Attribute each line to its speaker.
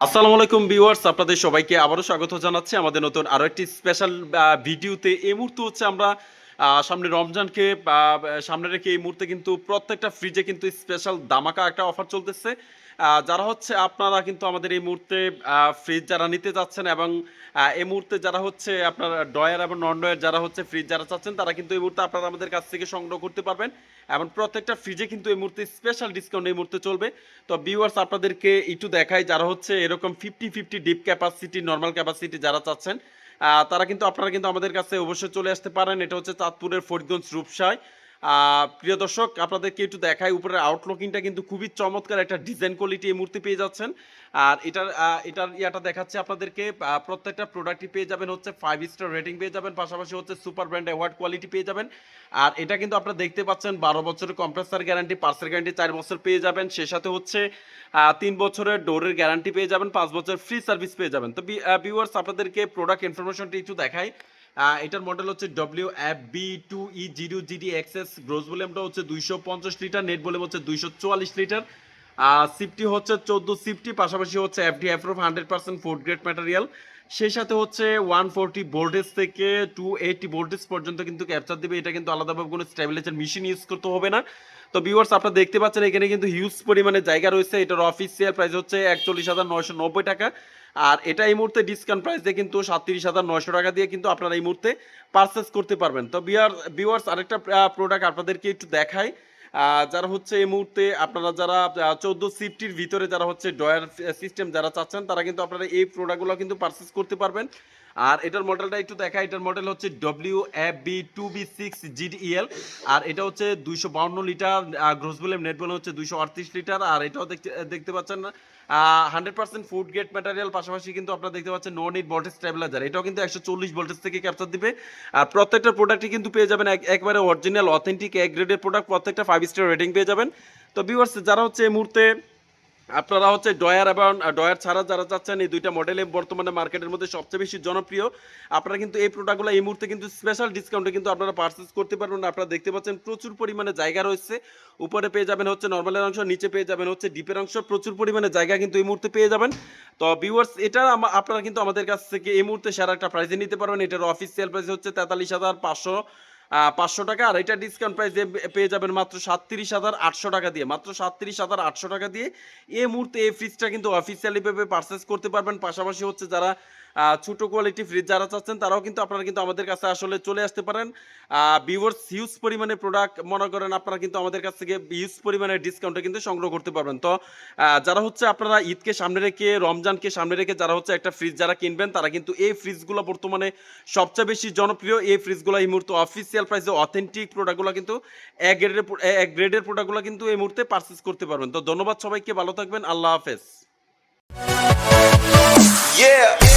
Speaker 1: আসসালামু আলাইকুম ভিউয়ার্স, আপনাদের সবাইকে আবারও স্বাগত জানাচ্ছি। আমাদের নতুন আরও একটি স্পেশাল ভিডিওতে এই মুহূর্তে হচ্ছে আমরা সামনে রমজানকে সামনে রেখে এই মুহূর্তে কিন্তু প্রত্যেকটা ফ্রিজে কিন্তু স্পেশাল দামাকা একটা অফার চলতেছে। যারা হচ্ছে, আপনারা কিন্তু আমাদের এই মুহূর্তে ফ্রিজ যারা নিতে যাচ্ছেন এবং এই মুহূর্তে যারা হচ্ছে আপনার ডয়ার এবং নন ডয়ার যারা হচ্ছে ফ্রিজ যারা চাচ্ছেন, তারা কিন্তু এই মুহূর্তে আপনারা আমাদের কাছ থেকে সংগ্রহ করতে পারবেন। এবং প্রত্যেকটা ফ্রিজে কিন্তু এই মুহূর্তে স্পেশাল ডিসকাউন্ট এই মুহূর্তে চলবে। তো ভিউয়ার্স আপনাদেরকে একটু দেখাই, যারা হচ্ছে এরকম fifty fifty deep capacity normal capacity যারা চাচ্ছেন তারা কিন্তু, আপনারা কিন্তু আমাদের কাছে অবশ্যই চলে আসতে পারেন। এটা হচ্ছে চাঁদপুরের ফরিদগঞ্জ রূপসায়। প্রিয় দর্শক আপনাদেরকে একটু দেখাই উপরের আউটলুকিংটা কিন্তু খুবই চমৎকার একটা ডিজাইন কোয়ালিটি এই মুহূর্তে পেয়ে যাচ্ছেন। আর এটার এটার ইয়াটা দেখাচ্ছে আপনাদেরকে। প্রত্যেকটা প্রোডাক্টই পেয়ে যাবেন হচ্ছে ফাইভ স্টার রেটিং পেয়ে যাবেন পাশাপাশি হচ্ছে সুপার ব্র্যান্ড অ্যাওয়ার্ড কোয়ালিটি পেয়ে যাবেন। আর এটা কিন্তু আপনারা দেখতে পাচ্ছেন বারো বছরের কম্প্রেসার গ্যারান্টি পার্সেল গ্যারান্টি চার বছর পেয়ে যাবেন। সে সাথে হচ্ছে তিন বছরের ডোরের গ্যারান্টি পেয়ে যাবেন পাঁচ বছর ফ্রি সার্ভিস পেয়ে যাবেন। তো ভিউয়ার্স আপনাদেরকে প্রোডাক্ট ইনফরমেশনটি একটু আহ, এটার মডেল হচ্ছে W F B two E zero GD XS gross ভলিউমটা হচ্ছে দুইশো পঞ্চাশ লিটার নেট ভলিউম হচ্ছে দুইশো চুয়াল্লিশ লিটার সিফটি হচ্ছে চোদ্দ সিফটি পাশাপাশি হচ্ছে FD approve hundred percent fourth grade material সেই সাথে হচ্ছে ওয়ান ফোরটি ভোল্টেজ থেকে টু এইটি ভোল্টেজ পর্যন্ত কিন্তু ক্যাপচার দেবে। এটা কিন্তু আলাদাভাবে কোনো স্টেবিলাইজার মেশিন ইউজ করতে হবে না। তো ভিউয়ার্স আপনারা দেখতে পাচ্ছেন এখানে কিন্তু হিউজ পরিমাণে জায়গা রয়েছে। এটার অফিসিয়াল প্রাইস হচ্ছে একচল্লিশ হাজার নয়শো নব্বই টাকা। আর এটা এই মুহূর্তে ডিসকাউন্ট প্রাইস দিয়ে কিন্তু সাতত্রিশ হাজার নয়শো টাকা দিয়ে কিন্তু আপনারা এই মুহূর্তে পারচেস করতে পারবেন। তো বিয়ার ভিউয়ার্স আরেকটা প্রোডাক্ট আপনাদেরকে একটু আহ, যারা হচ্ছে এই মুহূর্তে আপনারা যারা চোদ্দ সিফটির ভিতরে যারা হচ্ছে ডয়ার সিস্টেম যারা চাচ্ছেন, তারা কিন্তু আপনারা এই প্রোডাক্টগুলো কিন্তু পারচেস করতে পারবেন। আর এটার মডেলটা একটু দেখা এটার মডেল হচ্ছে W F B two B six GDL আর এটা হচ্ছে দুইশো বাউন্ন লিটার গ্রোস বলেম নেট বলে হচ্ছে দুইশো আটত্রিশ লিটার আর এটাও দেখতে দেখতে পাচ্ছেন hundred percent food grade material পাশাপাশি কিন্তু আপনারা দেখতে পাচ্ছেন নো নিট ভোল্টেজ স্টেবিলাইজার এটাও কিন্তু একশো চল্লিশ ভোল্টেজ থেকে ক্যাপচার দিবে। আর প্রত্যেকটা প্রোডাক্টই কিন্তু পেয়ে যাবেন এক- একবারে অরিজিনাল অথেন্টিক এক গ্রেডের প্রোডাক্ট প্রত্যেকটা ফাইভ স্টার রেটিং পেয়ে যাবেন। তো ভিউয়ার্স যারা হচ্ছে এই মুহূর্তে আপনারা হচ্ছে ডয়ার এবং ডয়ার ছাড়া যারা চাচ্ছেন এই দুইটা মডেলে বর্তমানে মার্কেটের মধ্যে সবচেয়ে বেশি জনপ্রিয়। আপনারা কিন্তু এই প্রোডাক্টগুলো এই মুহূর্তে কিন্তু স্পেশাল ডিসকাউন্টে কিন্তু আপনারা পারচেস করতে পারবেন। আপনারা দেখতে পাচ্ছেন প্রচুর পরিমাণে জায়গা রয়েছে। উপরে পেয়ে যাবেন হচ্ছে নর্মালের অংশ, নিচে পেয়ে যাবেন হচ্ছে ডিপের অংশ। প্রচুর পরিমাণে জায়গা কিন্তু এই মুহূর্তে পেয়ে যাবেন। তো ভিউয়ার্স এটা আপনারা কিন্তু আমাদের কাছ থেকে এই মুহূর্তে সেরা একটা প্রাইজে নিতে পারবেন। এটার অফিসিয়াল প্রাইস হচ্ছে তেতাল্লিশ হাজার পাঁচশো পাঁচশো টাকা। আর এটা ডিসকাউন্ট প্রাইস পেয়ে যাবেন মাত্র সাতত্রিশ হাজার আটশো টাকা দিয়ে। মাত্র সাতত্রিশ হাজার আটশো টাকা দিয়ে এই মুহূর্তে এই ফ্রিজটা কিন্তু অফিসিয়ালি ভাবে পারচেস করতে পারবেন। পাশাপাশি হচ্ছে যারা ছোট কোয়ালিটি ফ্রিজ যারা চাচ্ছেন, তারাও কিন্তু আপনারা কিন্তু আমাদের কাছে আসলে চলে আসতে পারেন। ভিউয়ার্স হিউজ পরিমাণে প্রোডাক্ট মনে করেন আপনারা কিন্তু আমাদের কাছ থেকে হিউজ পরিমাণে ডিসকাউন্টে কিন্তু সংগ্রহ করতে পারবেন। তো যারা হচ্ছে আপনারা ঈদকে সামনে রেখে, রমজানকে সামনে রেখে যারা হচ্ছে একটা ফ্রিজ যারা কিনবেন, তারা কিন্তু এই ফ্রিজগুলো বর্তমানে সবচেয়ে বেশি জনপ্রিয়। এই ফ্রিজগুলো এই মুহূর্তে অফিসিয়াল প্রাইসে অথেন্টিক প্রোডাক্টগুলো কিন্তু এক গ্রেডের এক গ্রেডের প্রোডাক্টগুলো কিন্তু এই মুহূর্তে পারচেস করতে পারবেন। তো, ধন্যবাদ সবাইকে, ভালো থাকবেন, আল্লাহ হাফেজ।
Speaker 2: Yeah.